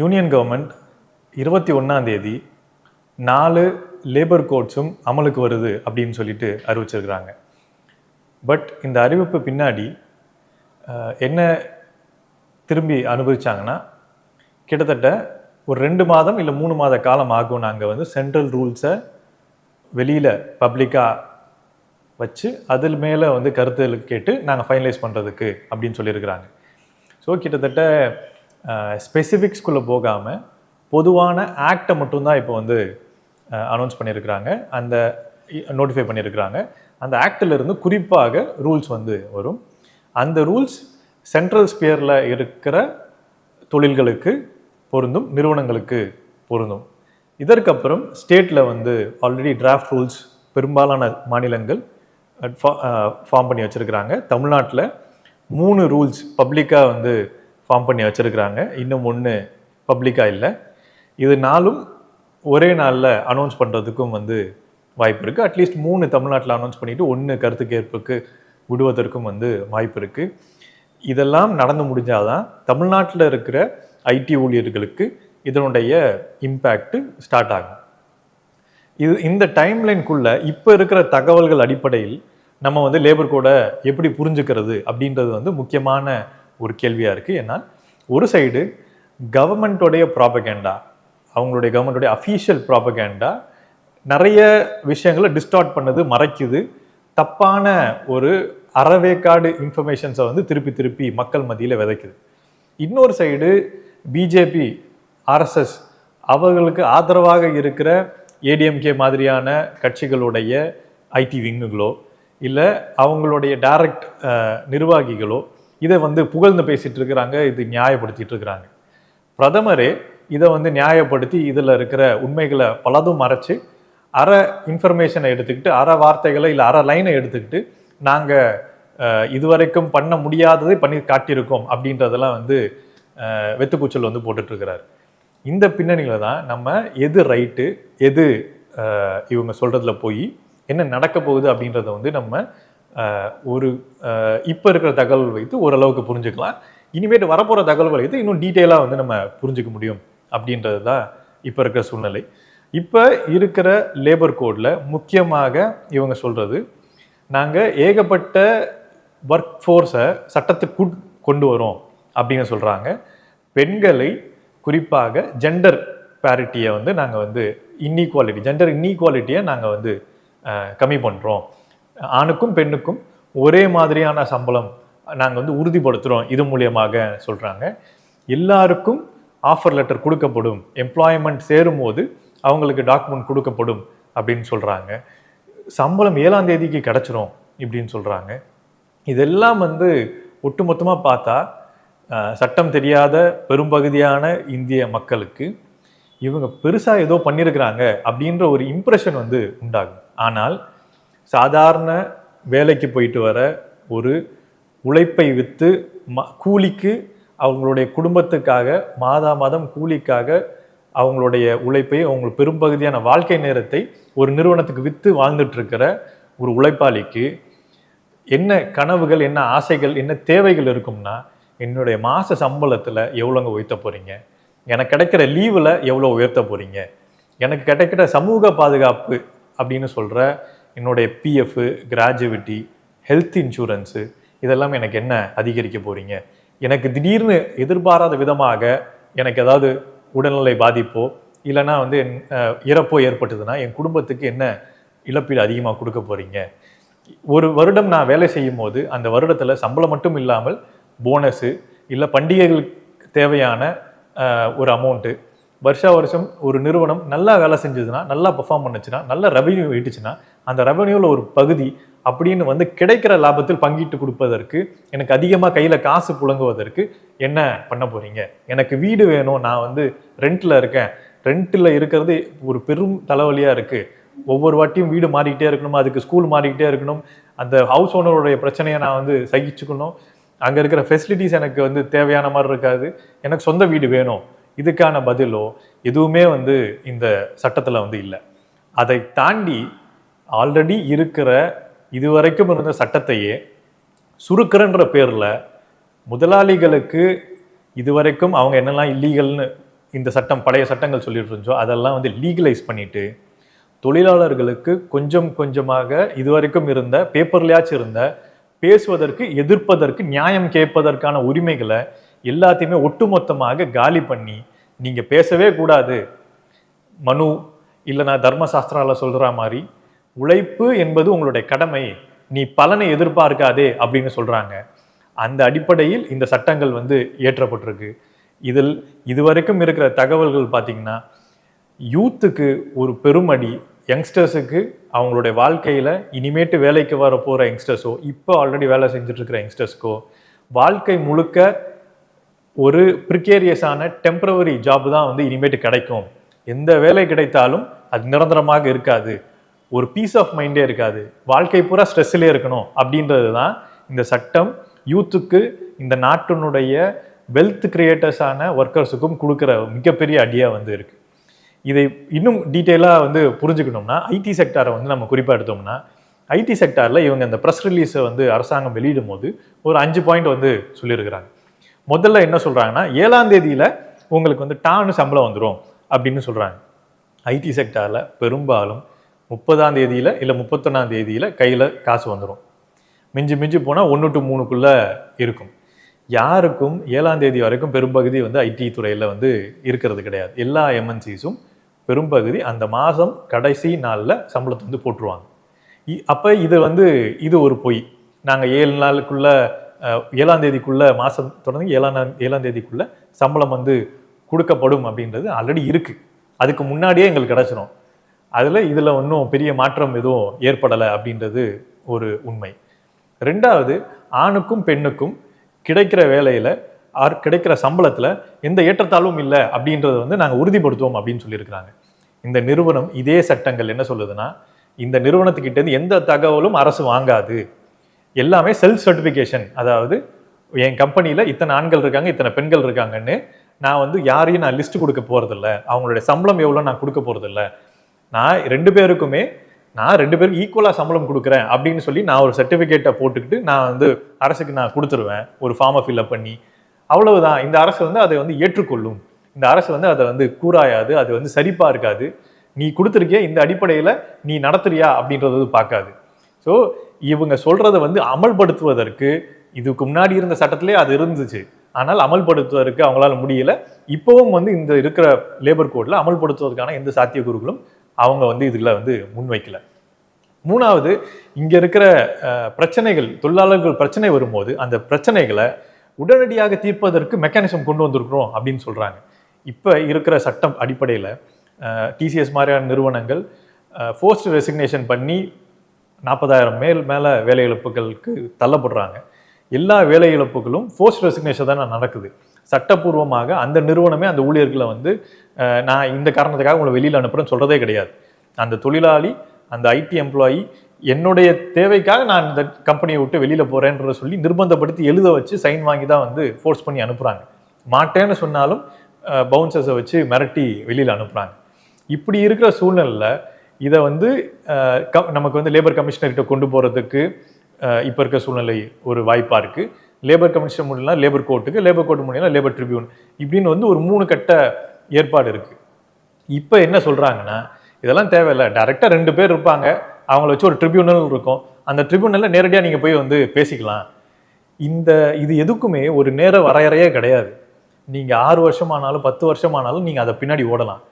Union government இருபத்தி ஒன்றாம் தேதி நாலு லேபர் கோட்ஸும் அமலுக்கு வருது அப்படின்னு சொல்லிட்டு அறிவிச்சிருக்கிறாங்க. பட் இந்த அறிவிப்பு பின்னாடி என்ன திரும்பி அனுபவிச்சாங்கன்னா கிட்டத்தட்ட ஒரு ரெண்டு மாதம் இல்லை மூணு மாத காலம் ஆகும் நாங்கள் வந்து சென்ட்ரல் ரூல்ஸை வெளியில் பப்ளிக்காக வச்சு அதில் மேலே வந்து கருத்துகள் கேட்டு நாங்கள் ஃபைனலைஸ் பண்ணுறதுக்கு அப்படின்னு சொல்லியிருக்கிறாங்க. ஸோ கிட்டத்தட்ட ஸ்பெசிஃபிக்ஸ்குள்ளே போகாமல் பொதுவான ஆக்டை மட்டும்தான் இப்போ வந்து அனௌன்ஸ் பண்ணியிருக்கிறாங்க. அந்த நோட்டிஃபை பண்ணியிருக்கிறாங்க. அந்த ஆக்டிலிருந்து குறிப்பாக ரூல்ஸ் வந்து வரும். அந்த ரூல்ஸ் சென்ட்ரல் ஸ்பியரில் இருக்கிற தொழில்களுக்கு பொருந்தும் நிறுவனங்களுக்கு பொருந்தும். இதற்கப்புறம் ஸ்டேட்டில் வந்து ஆல்ரெடி டிராஃப்ட் ரூல்ஸ் பெரும்பாலான மாநிலங்கள் ஃபார்ம் பண்ணி வச்சுருக்கிறாங்க. தமிழ்நாட்டில் மூணு ரூல்ஸ் பப்ளிக்காக வந்து ஃபார்ம் பண்ணி வச்சுருக்கிறாங்க. இன்னும் ஒன்று பப்ளிக்காக இல்லை. இது நாளும் ஒரே நாளில் அனௌன்ஸ் பண்ணுறதுக்கும் வந்து வாய்ப்பு இருக்குது அட்லீஸ்ட் மூணு தமிழ்நாட்டில் அனௌன்ஸ் பண்ணிவிட்டு ஒன்று கருத்து கேட்புக்கு விடுவதற்கும் வந்து வாய்ப்பு இருக்குது இதெல்லாம் நடந்து முடிஞ்சாதான் தமிழ்நாட்டில் இருக்கிற ஐடி ஊழியர்களுக்கு இதனுடைய இம்பேக்ட் ஸ்டார்ட் ஆகும். இது இந்த டைம்லைனுக்குள்ளே இப்போ இருக்கிற தகவல்கள் அடிப்படையில் நம்ம வந்து லேபர் கூட எப்படி புரிஞ்சுக்கிறது அப்படின்றது வந்து முக்கியமான ஒரு கேள்வியாக இருக்குது ஏன்னா ஒரு சைடு கவர்மெண்ட்டோடைய ப்ராபகேண்டா அவங்களுடைய கவர்மெண்ட்டோடைய அஃபீஷியல் ப்ராபகேண்டா நிறைய விஷயங்களை டிஸ்டார்ட் பண்ணுது மறைக்குது. தப்பான ஒரு அறவேக்காடு இன்ஃபர்மேஷன்ஸை வந்து திருப்பி திருப்பி மக்கள் மத்தியில் விதைக்குது. இன்னொரு சைடு பிஜேபி ஆர்எஸ்எஸ் அவர்களுக்கு ஆதரவாக இருக்கிற ஏடிஎம்கே மாதிரியான கட்சிகளுடைய ஐடி விங்குகளோ இல்லை அவங்களுடைய டைரக்ட் நிர்வாகிகளோ இதை வந்து புகழ்ந்து பேசிட்டு இருக்கிறாங்க இது நியாயப்படுத்திட்டு இருக்கிறாங்க. பிரதமரே இதை வந்து நியாயப்படுத்தி இதில் இருக்கிற உண்மைகளை பலதும் மறைச்சு அற இன்ஃபர்மேஷனை எடுத்துக்கிட்டு அற வார்த்தைகளை இல்லை அற லைனை எடுத்துக்கிட்டு நாங்கள் இதுவரைக்கும் பண்ண முடியாததை பண்ணி காட்டியிருக்கோம் அப்படின்றதெல்லாம் வந்து வெத்துக்கூச்சல் வந்து போட்டுட்ருக்கிறார் இந்த பின்னணியில் தான் நம்ம எது ரைட்டு எது இவங்க சொல்கிறதுல போய் என்ன நடக்க போகுது அப்படின்றத வந்து நம்ம ஒரு இப்போ இருக்கிற தகவல் வைத்து ஓரளவுக்கு புரிஞ்சுக்கலாம். இனிமேட்டு வரப்போகிற தகவல்களை வைத்து இன்னும் டீட்டெயிலாக வந்து நம்ம புரிஞ்சுக்க முடியும் அப்படின்றது தான் இப்போ இருக்கிற சூழ்நிலை. இப்போ இருக்கிற லேபர் கோடில் முக்கியமாக இவங்க சொல்கிறது நாங்கள் ஏகப்பட்ட ஒர்க் ஃபோர்ஸை சட்டத்துக்கு கொண்டு வரோம் அப்படின்னு சொல்கிறாங்க பெண்களை குறிப்பாக ஜெண்டர் பேரிட்டியை வந்து நாங்கள் வந்து இன்இக்வாலிட்டி ஜெண்டர் இன்இக்வாலிட்டியை நாங்கள் வந்து கம்மி பண்ணுறோம் ஆணுக்கும் பெண்ணுக்கும் ஒரே மாதிரியான சம்பளம் நாங்கள் வந்து உறுதிப்படுத்துகிறோம் இது மூலியமாக சொல்கிறாங்க எல்லாருக்கும் ஆஃபர் லெட்டர் கொடுக்கப்படும். எம்ப்ளாய்மெண்ட் சேரும்போது அவங்களுக்கு டாக்குமெண்ட் கொடுக்கப்படும் அப்படின்னு சொல்கிறாங்க சம்பளம் ஏழாம் தேதிக்கு கிடச்சிரும் இப்படின்னு சொல்கிறாங்க இதெல்லாம் வந்து ஒட்டுமொத்தமாக பார்த்தா சட்டம் தெரியாத பெரும்பகுதியான இந்திய மக்களுக்கு இவங்க பெருசாக ஏதோ பண்ணியிருக்கிறாங்க அப்படின்ற ஒரு இம்ப்ரெஷன் வந்து உண்டாகும். ஆனால் சாதாரண வேலைக்கு போயிட்டு வர ஒரு உழைப்பை விற்று ம கூலிக்கு அவங்களுடைய குடும்பத்துக்காக மாதா மாதம் கூலிக்காக அவங்களுடைய உழைப்பை அவங்க பெரும்பகுதியான வாழ்க்கை நேரத்தை ஒரு நிறுவனத்துக்கு விற்று வாழ்ந்துட்டுருக்கிற ஒரு உழைப்பாளிக்கு என்ன கனவுகள் என்ன ஆசைகள் என்ன தேவைகள் இருக்கும்னா என்னுடைய மாத சம்பளத்தில் எவ்வளோங்க உயர்த்த போகிறீங்க எனக்கு கிடைக்கிற லீவில் எவ்வளோ உயர்த்த போகிறீங்க எனக்கு கிடைக்கிற சமூக பாதுகாப்பு அப்படின்னு சொல்கிற என்னுடைய பிஎஃப் கிராஜுவிட்டி ஹெல்த் இன்சூரன்ஸு இதெல்லாம் எனக்கு என்ன அதிகரிக்க போகிறீங்க எனக்கு திடீர்னு எதிர்பாராத விதமாக எனக்கு ஏதாவது உடல்நிலை பாதிப்போ இல்லைன்னா வந்து என், இறப்போ ஏற்பட்டதுன்னா என் குடும்பத்துக்கு என்ன இழப்பீடு அதிகமாக கொடுக்க போகிறீங்க ஒரு வருடம் நான் வேலை செய்யும் போது அந்த வருடத்தில் சம்பளம் மட்டும் இல்லாமல் போனஸு இல்லை பண்டிகைகளுக்கு தேவையான ஒரு அமௌண்ட்டு வருஷா வருஷம் ஒரு நிறுவனம் நல்லா வேலை செஞ்சதுன்னா நல்லா பெர்ஃபார்ம் பண்ணுச்சுன்னா நல்ல ரெவென்யூ ஈட்டுச்சுன்னா அந்த ரெவென்யூவில் ஒரு பகுதி அப்படின்னு வந்து கிடைக்கிற லாபத்தில் பங்கிட்டு கொடுப்பதற்கு எனக்கு அதிகமாக கையில் காசு புழங்குவதற்கு என்ன பண்ண போகிறீங்க எனக்கு வீடு வேணும் நான் வந்து ரெண்ட்டில் இருக்கேன். ரெண்ட்டில் இருக்கிறது ஒரு பெரும் தலைவலியாக இருக்குது ஒவ்வொரு வாட்டியும் வீடு மாறிக்கிட்டே இருக்கணும்? அதுக்கு ஸ்கூல் மாறிக்கிட்டே இருக்கணும். அந்த ஹவுஸ் ஓனருடைய பிரச்சனையை நான் வந்து சகிச்சுக்கணும். அங்கே இருக்கிற ஃபெசிலிட்டிஸ் எனக்கு வந்து தேவையான மாதிரி இருக்காது. எனக்கு சொந்த வீடு வேணும். இதுக்கான பதிலோ எதுவுமே வந்து இந்த சட்டத்தில் வந்து இல்லை. அதை தாண்டி ஆல்ரெடி இருக்கிற இதுவரைக்கும் இருந்த சட்டத்தையே சுருக்கிறன்ற பேரில் முதலாளிகளுக்கு இதுவரைக்கும் அவங்க என்னெல்லாம் இல்லீகல்னு இந்த சட்டம் பழைய சட்டங்கள் சொல்லிட்டு இருந்துச்சோ அதெல்லாம் வந்து லீகலைஸ் பண்ணிட்டு தொழிலாளர்களுக்கு கொஞ்சம் கொஞ்சமாக இதுவரைக்கும் இருந்த பேப்பர்லையாச்சும் இருந்த பேசுவதற்கு எதிர்ப்பதற்கு நியாயம் கேட்பதற்கான உரிமைகளை எல்லாத்தையுமே ஒட்டுமொத்தமாக காலி பண்ணி நீங்கள் பேசவே கூடாது. மனு இல்லை நான் தர்மசாஸ்திரால சொல்கிற மாதிரி உழைப்பு என்பது உங்களுடைய கடமை. நீ பலனை எதிர்பார்க்காதே அப்படின்னு சொல்கிறாங்க அந்த அடிப்படையில் இந்த சட்டங்கள் வந்து இயற்றப்பட்டிருக்கு. இதில் இதுவரைக்கும் இருக்கிற தகவல்கள் பார்த்தீங்கன்னா யூத்துக்கு ஒரு பெருமடி யங்ஸ்டர்ஸுக்கு அவங்களுடைய வாழ்க்கையில் இனிமேட்டு வேலைக்கு வர போகிற யங்ஸ்டர்ஸோ இப்போ ஆல்ரெடி வேலை செஞ்சுட்டு இருக்கிற யங்ஸ்டர்ஸ்க்கோ வாழ்க்கை முழுக்க ஒரு ப்ரிகேரியஸான டெம்பரவரி ஜாப் தான் வந்து இனிமேட்டு கிடைக்கும். எந்த வேலை கிடைத்தாலும் அது நிரந்தரமாக இருக்காது. ஒரு பீஸ் ஆஃப் மைண்டே இருக்காது. வாழ்க்கை பூரா ஸ்ட்ரெஸ்ஸிலே இருக்கணும் அப்படின்றது தான் இந்த சட்டம் யூத்துக்கு இந்த நாட்டினுடைய வெல்த் கிரியேட்டர்ஸான ஒர்க்கர்ஸுக்கும் கொடுக்குற மிகப்பெரிய அடியாக வந்து இருக்குது இதை இன்னும் டீட்டெயிலாக வந்து புரிஞ்சுக்கணும்னா ஐடி செக்டாரை வந்து நம்ம குறிப்பாக எடுத்தோம்னா ஐடி செக்டாரில் இவங்க இந்த ப்ரெஸ் ரிலீஸை வந்து அரசாங்கம் வெளியிடும் போது ஒரு அஞ்சு பாயிண்ட் வந்து சொல்லியிருக்கிறாங்க. முதல்ல என்ன சொல்கிறாங்கன்னா ஏழாம் தேதியில் உங்களுக்கு வந்து டான்னு சம்பளம் வந்துடும் அப்படின்னு சொல்கிறாங்க ஐடி செக்டாரில் பெரும்பாலும் முப்பதாம் தேதியில் இல்லை முப்பத்தொன்னாம் தேதியில் கையில் காசு வந்துடும் மிஞ்சி மிஞ்சி போனால் ஒன்று டு மூணுக்குள்ளே இருக்கும். யாருக்கும் ஏழாம் தேதி வரைக்கும் பெரும்பகுதி வந்து ஐடி துறையில் வந்து இருக்கிறது கிடையாது. எல்லா எம்என்சிஸும் பெரும்பகுதி அந்த மாதம் கடைசி நாளில் சம்பளத்தை வந்து போட்டுருவாங்க. அப்போ இது வந்து இது ஒரு பொய். நாங்கள் ஏழு நாளுக்குள்ளே ஏழாம் தேதிக்குள்ள மாதம் தொடர்ந்து ஏழாம் ஏழாம் தேதிக்குள்ள சம்பளம் வந்து கொடுக்கப்படும் அப்படின்றது ஆல்ரெடி இருக்குது அதுக்கு முன்னாடியே எங்களுக்கு கிடச்சிரும். அதில் இதில் ஒன்றும் பெரிய மாற்றம் எதுவும் ஏற்படலை அப்படின்றது ஒரு உண்மை. ரெண்டாவது ஆணுக்கும் பெண்ணுக்கும் கிடைக்கிற வேலையில் ஆர் கிடைக்கிற சம்பளத்தில் எந்த ஏற்றத்தாழ்வும் இல்லை அப்படின்றத வந்து நாங்கள் உறுதிப்படுத்துவோம் அப்படின்னு சொல்லியிருக்கிறாங்க. இந்த நிறுவனம் இதே சட்டங்கள் என்ன சொல்லுதுன்னா இந்த நிறுவனத்துக்கிட்டேருந்து எந்த தகவலும் அரசு வாங்காது. எல்லாமே செல்ஃப் சர்டிஃபிகேஷன் அதாவது என் கம்பெனியில் இத்தனை ஆண்கள் இருக்காங்க இத்தனை பெண்கள் இருக்காங்கன்னு நான் வந்து யாரையும் நான் லிஸ்ட் கொடுக்க போகிறதில்ல அவங்களுடைய சம்பளம் எவ்வளோ நான் கொடுக்க போகிறதில்ல நான் ரெண்டு பேருக்குமே நான் ரெண்டு பேருக்கு ஈக்குவலாக சம்பளம் கொடுக்குறேன் அப்படின்னு சொல்லி நான் ஒரு சர்டிஃபிகேட்டை போட்டுக்கிட்டு நான் வந்து அரசுக்கு நான் கொடுத்துருவேன். ஒரு ஃபார்மை ஃபில்அப் பண்ணி. அவ்வளவுதான். இந்த அரசு வந்து அதை வந்து ஏற்றுக்கொள்ளும். இந்த அரசு வந்து அதை வந்து கூறாயாது அது வந்து சரிப்பாக இருக்காது நீ கொடுத்துருக்கிய இந்த அடிப்படையில் நீ நடத்துறியா அப்படின்றது பார்க்காது. ஸோ இவங்க சொல்றதை வந்து அமல்படுத்துவதற்கு இதுக்கு முன்னாடி இருந்த சட்டத்திலே அது இருந்துச்சு. ஆனால் அமல்படுத்துவதற்கு அவங்களால முடியல. இப்போவும் வந்து இந்த இருக்கிற லேபர் கோட்ல அமல்படுத்துவதற்கான எந்த சாத்தியக்கூறுகளும் அவங்க வந்து இதில் வந்து முன்வைக்கல. மூணாவது இங்க இருக்கிற பிரச்சனைகள் தொழிலாளர்கள் பிரச்சனை வரும்போது அந்த பிரச்சனைகளை உடனடியாக தீர்ப்பதற்கு மெக்கானிசம் கொண்டு வந்திருக்கிறோம் அப்படின்னு சொல்றாங்க. இப்போ இருக்கிற சட்டம் அடிப்படையில் டிசிஎஸ் மாதிரியான நிறுவனங்கள் ஃபோர்ஸ்ட் ரெசிக்னேஷன் பண்ணி நாற்பதாயிரம் மேல் மேலே வேலை இழப்புகளுக்கு தள்ளப்படுறாங்க. எல்லா வேலை இழப்புகளும் ஃபோர்ஸ்ட் ரெசிக்னேஷன் தானே நடக்குது. சட்டப்பூர்வமாக அந்த நிறுவனமே அந்த ஊழியர்களை வந்து நான் இந்த காரணத்துக்காக உங்களை வெளியில் அனுப்புகிறேன்னு சொல்கிறதே கிடையாது. அந்த தொழிலாளி அந்த ஐடி எம்ப்ளாயி என்னுடைய தேவைக்காக நான் இந்த கம்பெனியை விட்டு வெளியில் போகிறேன்றத சொல்லி நிர்பந்தப்படுத்தி எழுத வச்சு சைன் வாங்கி தான் வந்து ஃபோர்ஸ் பண்ணி அனுப்புகிறாங்க மாட்டேன்னு சொன்னாலும் பவுன்சர்ஸை வச்சு மிரட்டி வெளியில் அனுப்புகிறாங்க இப்படி இருக்கிற சூழ்நிலையில் இதை வந்து க- நமக்கு வந்து லேபர் கமிஷனர்கிட்ட கொண்டு போகிறதுக்கு இப்போ இருக்க சூழ்நிலை ஒரு வாய்ப்பாக இருக்குது லேபர் கமிஷன் முடியலாம் லேபர் கோர்ட்டுக்கு லேபர் கோர்ட் முடியலாம் லேபர் ட்ரிபியூன் இப்படின்னு வந்து ஒரு மூணு கட்ட ஏற்பாடு இருக்குது இப்போ என்ன சொல்கிறாங்கன்னா இதெல்லாம் தேவையில்லை. டைரெக்டாக ரெண்டு பேர் இருப்பாங்க. அவங்கள வச்சு ஒரு ட்ரிபியூனல் இருக்கும். அந்த ட்ரிபியூனலில் நேரடியாக நீங்கள் போய் வந்து பேசிக்கலாம். இந்த இது எதுக்குமே ஒரு நேர வரையறையே கிடையாது. நீங்கள் ஆறு வருஷமானாலும் பத்து வருஷமானாலும் நீங்கள் அதை பின்னாடி ஓடலாம்.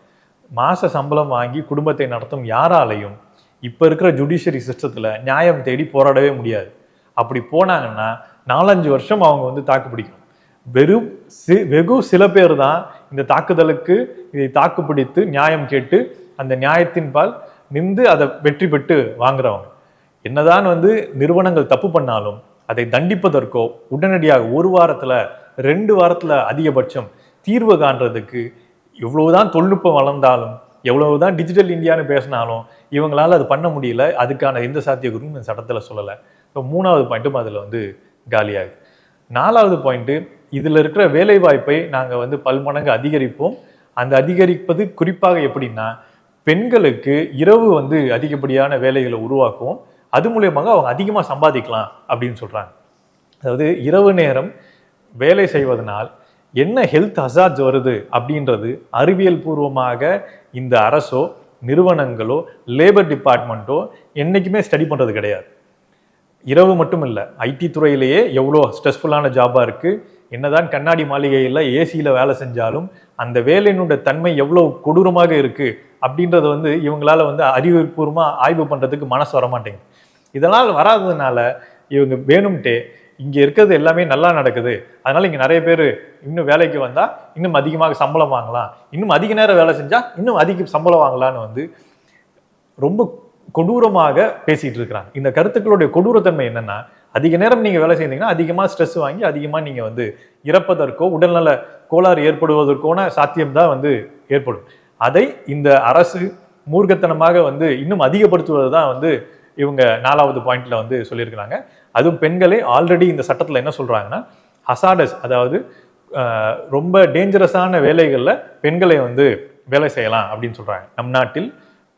மாத சம்பளம் வாங்கி குடும்பத்தை நடத்தும் யாராலையும் இப்போ இருக்கிற ஜுடிஷியரி சிஸ்டத்தில் நியாயம் தேடி போராடவே முடியாது. அப்படி போனாங்கன்னா நாலஞ்சு வருஷம் அவங்க வந்து தாக்கு பிடிக்கணும். வெறும் சி வெகு சில பேர் தான் இந்த தாக்குதலுக்கு இதை தாக்குப்பிடித்து நியாயம் கேட்டு அந்த நியாயத்தின் பால் நின்று அதை வெற்றி பெற்று வாங்குறவங்க. என்னதான் வந்து நிறுவனங்கள் தப்பு பண்ணாலும் அதை தண்டிப்பதற்கோ உடனடியாக ஒரு வாரத்தில் ரெண்டு வாரத்தில் அதிகபட்சம் தீர்வு காண்றதுக்கு எவ்வளவுதான் தொழில்நுட்பம் வளர்ந்தாலும் எவ்வளவுதான் டிஜிட்டல் இந்தியான்னு பேசினாலும் இவங்களால அது பண்ண முடியல. அதுக்கான எந்த சாத்தியக்கூறும் இந்த சட்டத்துல சொல்லலை. இப்போ மூணாவது பாயிண்ட்டும் அதில் வந்து காலியாகுது. நாலாவது பாயிண்ட்டு இதில் இருக்கிற வேலை வாய்ப்பை நாங்கள் வந்து பல்மடங்கு அதிகரிப்போம். அந்த அதிகரிப்பது குறிப்பாக எப்படின்னா பெண்களுக்கு இரவு வந்து அதிகப்படியான வேலைகளை உருவாக்குவோம். அது மூலியமாக அவங்க அதிகமாக சம்பாதிக்கலாம் அப்படின்னு சொல்கிறாங்க அதாவது இரவு நேரம் வேலை செய்வதனால் என்ன ஹெல்த் ஹசார்ட்ஸ் வருது அப்படின்றது அறிவியல் பூர்வமாக இந்த அரசோ நிறுவனங்களோ லேபர் டிபார்ட்மெண்ட்டோ என்றைக்குமே ஸ்டடி பண்ணுறது கிடையாது. இரவு மட்டும் இல்லை ஐடி துறையிலேயே எவ்வளோ ஸ்ட்ரெஸ்ஃபுல்லான ஜாபாக இருக்குது என்னதான் கண்ணாடி மாளிகையில் ஏசியில் வேலை செஞ்சாலும் அந்த வேலையினுடைய தன்மை எவ்வளோ கொடூரமாக இருக்குது அப்படின்றத வந்து இவங்களால வந்து அறிவுபூர்வமாக ஆய்வு பண்ணுறதுக்கு மனசு வர மாட்டேங்குது இதனால் வராததுனால இவங்க வேணும்ட்டே இங்கே இருக்கிறது எல்லாமே நல்லா நடக்குது. அதனால் இங்கே நிறைய பேர் இன்னும் வேலைக்கு வந்தால் இன்னும் அதிகமாக சம்பளம் வாங்கலாம். இன்னும் அதிக நேரம் வேலை செஞ்சால் இன்னும் அதிக சம்பளம் வாங்கலாம்னு வந்து ரொம்ப கொடூரமாக பேசிகிட்டு இருக்கிறாங்க. இந்த கருத்துக்களுடைய கொடூரத்தன்மை என்னன்னா அதிக நேரம் நீங்கள் வேலை செய்தீங்கன்னா அதிகமாக ஸ்ட்ரெஸ் வாங்கி அதிகமாக நீங்கள் வந்து இறப்பதற்கோ உடல்நல கோளாறு ஏற்படுவதற்கோன சாத்தியம்தான் வந்து ஏற்படும். அதை இந்த அரசு மூர்க்கத்தனமாக வந்து இன்னும் அதிகப்படுத்துவது தான் வந்து இவங்க நாலாவது பாயிண்ட்ல வந்து சொல்லியிருக்கிறாங்க. அதுவும் பெண்களே ஆல்ரெடி இந்த சட்டத்தில் என்ன சொல்கிறாங்கன்னா ஹசாடஸ் அதாவது ரொம்ப டேஞ்சரஸான வேலைகளில் பெண்களை வந்து வேலை செய்யலாம் அப்படின்னு சொல்கிறாங்க நம் நாட்டில்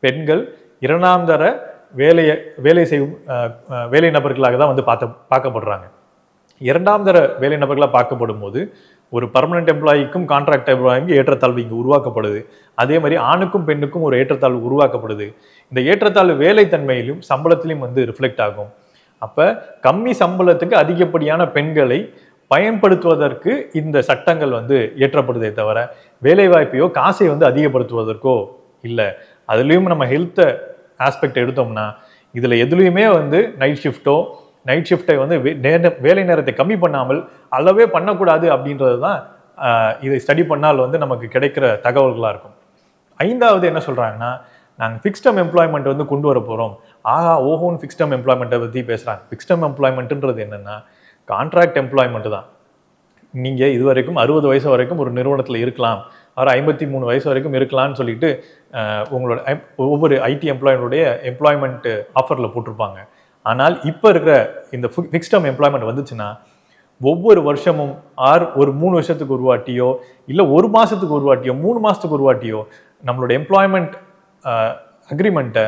பெண்கள் இரண்டாம் தர வேலையை வேலை செய்யும் வேலை நபர்களாக தான் வந்து பார்த்த பார்க்கப்படுறாங்க. இரண்டாம் தர வேலை நபர்களாக பார்க்கப்படும் போது ஒரு பர்மனெண்ட் எம்ப்ளாயிக்கும் கான்ட்ராக்ட் எம்ப்ளாயிக்கும் ஏற்றத்தாழ்வு இங்கே உருவாக்கப்படுது. அதே மாதிரி ஆணுக்கும் பெண்ணுக்கும் ஒரு ஏற்றத்தாழ்வு உருவாக்கப்படுது. இந்த ஏற்றத்தாழ்வு வேலைத்தன்மையிலும் சம்பளத்திலையும் வந்து ரிஃப்ளெக்ட் ஆகும். அப்போ கம்மி சம்பளத்துக்கு அதிகப்படியான பெண்களை பயன்படுத்துவதற்கு இந்த சட்டங்கள் வந்து இயற்றப்படுதே தவிர வேலைவாய்ப்பையோ காசை வந்து அதிகப்படுத்துவதற்கோ இல்லை. அதுலேயும் நம்ம ஹெல்த்தை ஆஸ்பெக்ட் எடுத்தோம்னா இதில் எதுலேயுமே வந்து நைட் ஷிஃப்ட்டோ நைட் ஷிஃப்ட்டை வந்து வே- நேர- வேலை நேரத்தை கம்மி பண்ணாமல் அளவே பண்ணக்கூடாது அப்படின்றது தான் இதை ஸ்டடி பண்ணால் வந்து நமக்கு கிடைக்கிற தகவல்களாக இருக்கும். ஐந்தாவது என்ன சொல்கிறாங்கன்னா நாங்கள் ஃபிக்ஸ்டம் எம்ப்ளாய்மெண்ட் வந்து கொண்டு வர போகிறோம் ஆஹா ஓஹோன்னு ஃபிக்ஸ்டம் எம்ப்ளாய்மெண்ட்டை பற்றி பேசுகிறாங்க ஃபிக்ஸ்டம் எம்ப்ளாய்மெண்ட்டுன்றது என்னென்னா கான்ட்ராக்ட் எம்ப்ளாய்மெண்ட் தான். நீங்கள் இது வரைக்கும் அறுபது வயசு வரைக்கும் ஒரு நிறுவனத்தில் இருக்கலாம். அவர் ஐம்பத்தி மூணு வயசு வரைக்கும் இருக்கலாம்னு சொல்லிட்டு உங்களோட ஒவ்வொரு ஐடி எம்ப்ளாயினுடைய எம்ப்ளாய்மெண்ட் ஆஃபரில் போட்டிருப்பாங்க. ஆனால் இப்போ இருக்கிற இந்த ஃபிக்ஸ்டம் எம்ப்ளாய்மெண்ட் வந்துச்சுன்னா ஒவ்வொரு வருஷமும் ஆர் ஒரு மூணு வருஷத்துக்கு ஒரு வாட்டியோ இல்லை ஒரு மாதத்துக்கு ஒரு வாட்டியோ மூணு மாதத்துக்கு ஒரு வாட்டியோ நம்மளோட எம்ப்ளாய்மெண்ட் அக்ரிமெண்ட்டை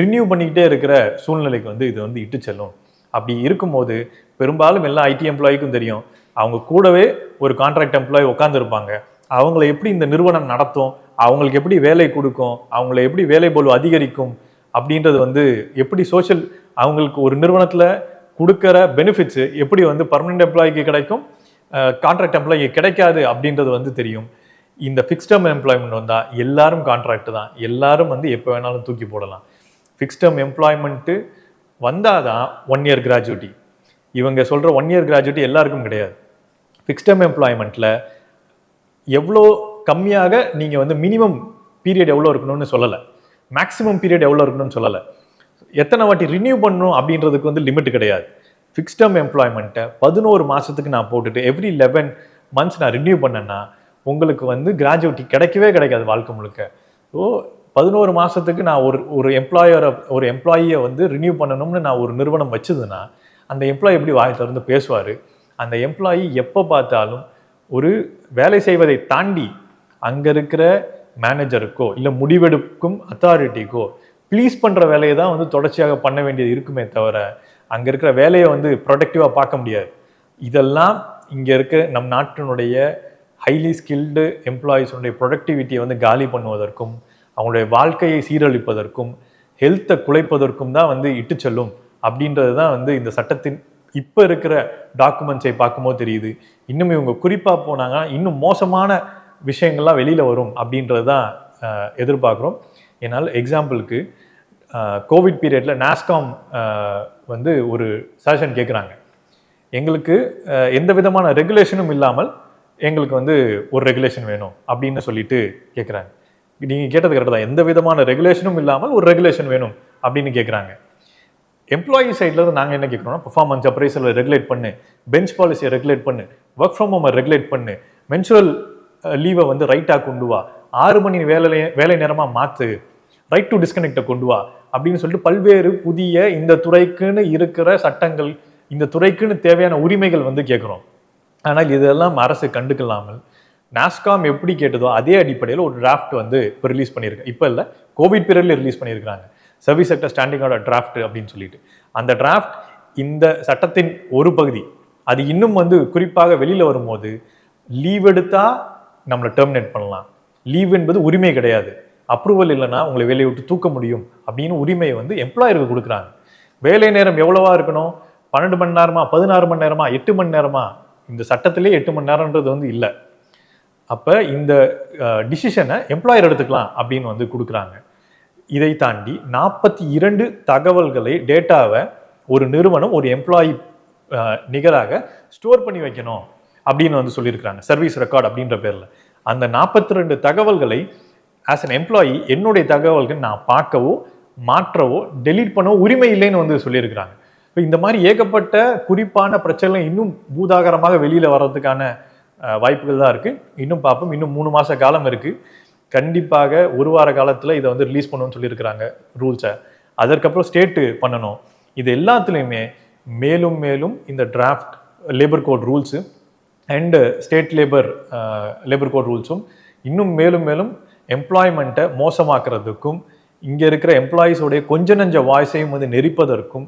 ரினியூ பண்ணிக்கிட்டே இருக்கிற சூழ்நிலைக்கு வந்து இது வந்து இட்டு செல்லும். அப்படி இருக்கும்போது பெரும்பாலும் எல்லா ஐடி எம்ப்ளாய்க்கும் தெரியும். அவங்க கூடவே ஒரு கான்ட்ராக்ட் எம்ப்ளாயி உட்காந்துருப்பாங்க அவங்கள எப்படி இந்த நிறுவனம் நடத்தும்? அவங்களுக்கு எப்படி வேலை கொடுக்கும்? அவங்கள எப்படி வேலை போல் அதிகரிக்கும்? அப்படின்றது வந்து எப்படி சோஷியல் அவங்களுக்கு ஒரு நிறுவனத்தில் கொடுக்குற பெனிஃபிட்ஸ் எப்படி வந்து பர்மனெண்ட் எம்ப்ளாய்க்கு கிடைக்கும்? கான்ட்ராக்ட் எம்ப்ளாயி கிடைக்காது அப்படின்றது வந்து தெரியும். இந்த ஃபிக்ஸ்டம் எம்ப்ளாய்மெண்ட் வந்தால் எல்லாரும் கான்ட்ராக்ட் தான். எல்லாரும் வந்து எப்போ வேணாலும் தூக்கி போடலாம். ஃபிக்ஸ்டம் எம்ப்ளாய்மெண்ட்டு வந்தால் தான் ஒன் இயர் கிராஜுவிட்டி இவங்க சொல்கிற ஒன் இயர் கிராஜுவிட்டி எல்லாருக்கும் கிடையாது. ஃபிக்ஸ்டம் எம்ப்ளாய்மெண்ட்டில் எவ்வளோ கம்மியாக நீங்கள் வந்து மினிமம் பீரியட் எவ்வளோ இருக்கணும்னு சொல்லலை. மேக்ஸிமம் பீரியட் எவ்வளோ இருக்கணும்னு சொல்லலை. எத்தனை வாட்டி ரினியூ பண்ணணும் அப்படின்றதுக்கு வந்து லிமிட் கிடையாது. ஃபிக்ஸ்டம் எம்ப்ளாய்மெண்ட்டை பதினோரு மாதத்துக்கு நான் போட்டுட்டு எவ்ரி லெவன் மந்த்ஸ் நான் ரினியூ பண்ணேன்னா உங்களுக்கு வந்து கிராஜுவிட்டி கிடைக்கவே கிடைக்காது வாழ்க்கை முழுக்க. ஸோ பதினோரு மாதத்துக்கு நான் ஒரு ஒரு எம்ப்ளாயரை ஒரு எம்ப்ளாயியை வந்து ரினியூ பண்ணணும்னு நான் ஒரு நிறுவனம் வச்சதுன்னா அந்த எம்ப்ளாயி எப்படி வாய் திறந்து பேசுவார்? அந்த எம்ப்ளாயி எப்போ பார்த்தாலும் ஒரு வேலை செய்வதை தாண்டி அங்கே இருக்கிற மேனேஜருக்கோ இல்லை முடிவெடுக்கும் அத்தாரிட்டிக்கோ ப்ளீஸ் பண்ணுற வேலையை தான் வந்து தொடர்ச்சியாக பண்ண வேண்டியது இருக்குமே தவிர அங்கே இருக்கிற வேலையை வந்து ப்ரொடக்டிவாக பார்க்க முடியாது. இதெல்லாம் இங்கே இருக்க நம் நாட்டினுடைய ஹைலி ஸ்கில்டு எம்ப்ளாயீஸுடைய ப்ரொடக்டிவிட்டியை வந்து காலி பண்ணுவதற்கும் அவங்களுடைய வாழ்க்கையை சீரழிப்பதற்கும் ஹெல்த்தை குலைப்பதற்கும் தான் வந்து இட்டு செல்லும் அப்படின்றது தான் வந்து இந்த சட்டத்தின் இப்போ இருக்கிற டாக்குமெண்ட்ஸை பார்க்கும்போது தெரியுது. இன்னும் இவங்க குறிப்பாக போனாங்கன்னா இன்னும் மோசமான விஷயங்கள்லாம் வெளியில் வரும் அப்படின்றது தான் எதிர்பார்க்குறோம். என்னால் எக்ஸாம்பிளுக்கு கோவிட் பீரியடில் நாஸ்காம் வந்து ஒரு சஜஷன் கேட்குறாங்க எங்களுக்கு எந்த விதமான ரெகுலேஷனும் இல்லாமல் எங்களுக்கு வந்து ஒரு ரெகுலேஷன் வேணும் அப்படின்னு சொல்லிட்டு கேட்குறாங்க நீங்கள் கேட்டது கரெக்டாக தான். எந்த விதமான ரெகுலேஷனும் இல்லாமல் ஒரு ரெகுலேஷன் வேணும் அப்படின்னு கேட்குறாங்க எம்ப்ளாயி சைட்லேருந்து நாங்கள் என்ன கேட்குறோம்னா பர்ஃபார்மன்ஸ் அப்ரைசலை ரெகுலேட் பண்ணு பெஞ்ச் பாலிசியை ரெகுலேட் பண்ணு ஒர்க் ஃப்ரம் ஹோமை ரெகுலேட் பண்ணு மென்சுரல் லீவை வந்து ரைட்டாக கொண்டு வா ஆறு மணி வேலை வேலை நேரமாக மாற்று ரைட் டு டிஸ்கனெக்டை கொண்டு வா அப்படின்னு சொல்லிட்டு பல்வேறு புதிய இந்த துறைக்குன்னு இருக்கிற சட்டங்கள் இந்த துறைக்குன்னு தேவையான உரிமைகள் வந்து கேட்குறோம். ஆனால் இதெல்லாம் அரசு கண்டுக்கலாமல் நாஸ்காம் எப்படி கேட்டதோ அதே அடிப்படையில் ஒரு டிராஃப்ட் வந்து இப்போ ரிலீஸ் பண்ணியிருக்கேன் இப்போ இல்லை கோவிட் பீரியடில் ரிலீஸ் பண்ணியிருக்காங்க சர்வீஸ் செக்டர் ஸ்டாண்டிங்கோட டிராஃப்ட் அப்படின்னு சொல்லிட்டு. அந்த டிராஃப்ட் இந்த சட்டத்தின் ஒரு பகுதி. அது இன்னும் வந்து குறிப்பாக வெளியில் வரும்போது லீவ் எடுத்தால் நம்மளை டெர்மினேட் பண்ணலாம். லீவ் என்பது உரிமை கிடையாது. அப்ரூவல் இல்லைன்னா உங்களை வேலையை விட்டு தூக்க முடியும் அப்படின்னு உரிமையை வந்து எம்ப்ளாயருக்கு கொடுக்குறாங்க. வேலை நேரம் எவ்வளவா இருக்கணும்? பன்னெண்டு மணி நேரமா பதினாறு மணி நேரமா எட்டு மணி நேரமா? இந்த சட்டத்திலே எட்டு மணி நேரம்ன்றது வந்து இல்லை. அப்போ இந்த டிசிஷனை எம்ப்ளாயர் எடுத்துக்கலாம் அப்படின்னு வந்து கொடுக்குறாங்க. இதை தாண்டி நாற்பத்தி இரண்டு தகவல்களை டேட்டாவை ஒரு நிறுவனம் ஒரு எம்ப்ளாயி நிகராக ஸ்டோர் பண்ணி வைக்கணும் அப்படின்னு வந்து சொல்லியிருக்கிறாங்க. சர்வீஸ் ரெக்கார்ட் அப்படின்ற பேரில். அந்த நாற்பத்தி ரெண்டு தகவல்களை ஆஸ் அன் எம்ப்ளாயி என்னுடைய தகவல்கள் நான் பார்க்கவோ மாற்றவோ டெலீட் பண்ணவோ உரிமை இல்லைன்னு வந்து சொல்லியிருக்கிறாங்க. இப்போ இந்த மாதிரி ஏகப்பட்ட குறிப்பான பிரச்சனைகள் இன்னும் பூதாகரமாக வெளியில் வர்றதுக்கான வாய்ப்புகள் தான் இருக்குது இன்னும் பார்ப்போம். இன்னும் மூணு மாத காலம் இருக்குது கண்டிப்பாக ஒரு வார காலத்தில் இதை வந்து ரிலீஸ் பண்ணணும்னு சொல்லியிருக்கிறாங்க ரூல்ஸை அதற்கப்புறம் ஸ்டேட்டு பண்ணணும். இது எல்லாத்துலேயுமே மேலும் மேலும் இந்த draft labour code rules and state labour labour code ரூல்ஸும் இன்னும் மேலும் மேலும் எம்ப்ளாய்மெண்ட்டை மோசமாக்குறதுக்கும் இங்கே இருக்கிற எம்ப்ளாயீஸோடைய கொஞ்ச நஞ்ச வாய்ஸையும் வந்து நெரிப்பதற்கும்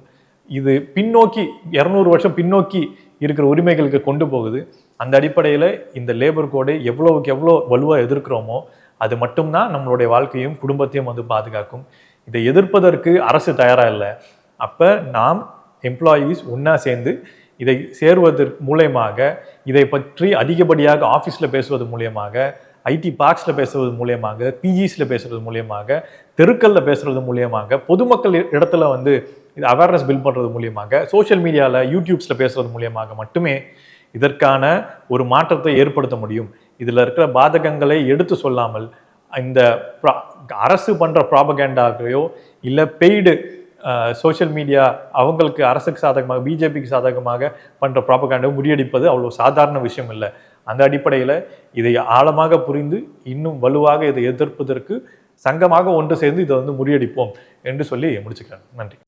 இது பின்னோக்கி இரநூறு வருஷம் பின்னோக்கி இருக்கிற உரிமைகளுக்கு கொண்டு போகுது. அந்த அடிப்படையில் இந்த லேபர் கோடை எவ்வளோவுக்கு எவ்வளோ வலுவாக எதிர்க்கிறோமோ அது மட்டும்தான் நம்மளுடைய வாழ்க்கையும் குடும்பத்தையும் வந்து பாதுகாக்கும். இதை எதிர்ப்பதற்கு அரசு தயாராக இல்லை. அப்போ நாம் எம்ப்ளாயீஸ் ஒன்றா சேர்ந்து இதை சேருவதற்கு மூலயமாக இதை பற்றி அதிகப்படியாக ஆஃபீஸில் பேசுவது மூலயமாக ஐடி பார்க்ஸில் பேசுறது மூலியமாக பிஜிஸில் பேசுறது மூலியமாக தெருக்களில் பேசுறது மூலியமாக பொதுமக்கள் இடத்துல வந்து இது அவேர்னஸ் பில்ட் பண்ணுறது மூலியமாக சோஷியல் மீடியாவில் யூடியூப்ஸில் பேசுறது மூலியமாக மட்டுமே இதற்கான ஒரு மாற்றத்தை ஏற்படுத்த முடியும். இதில் இருக்கிற பாதகங்களை எடுத்து சொல்லாமல் இந்த ப்ரா- அரசு பண்ணுற ப்ராபகேண்டாகையோ இல்லை பெய்டு சோஷியல் மீடியா அவங்களுக்கு அரசுக்கு சாதகமாக பிஜேபிக்கு சாதகமாக பண்ணுற ப்ராபகேண்டாவை முறியடிப்பது அவ்வளோ சாதாரண விஷயம் இல்லை. அந்த அடிப்படையில் இதை ஆழமாக புரிந்து இன்னும் வலுவாக இதை எதிர்ப்பதற்கு சங்கமாக ஒன்று சேர்ந்து இதை வந்து முறியடிப்போம் என்று சொல்லி முடிச்சுக்கிறேன். நன்றி.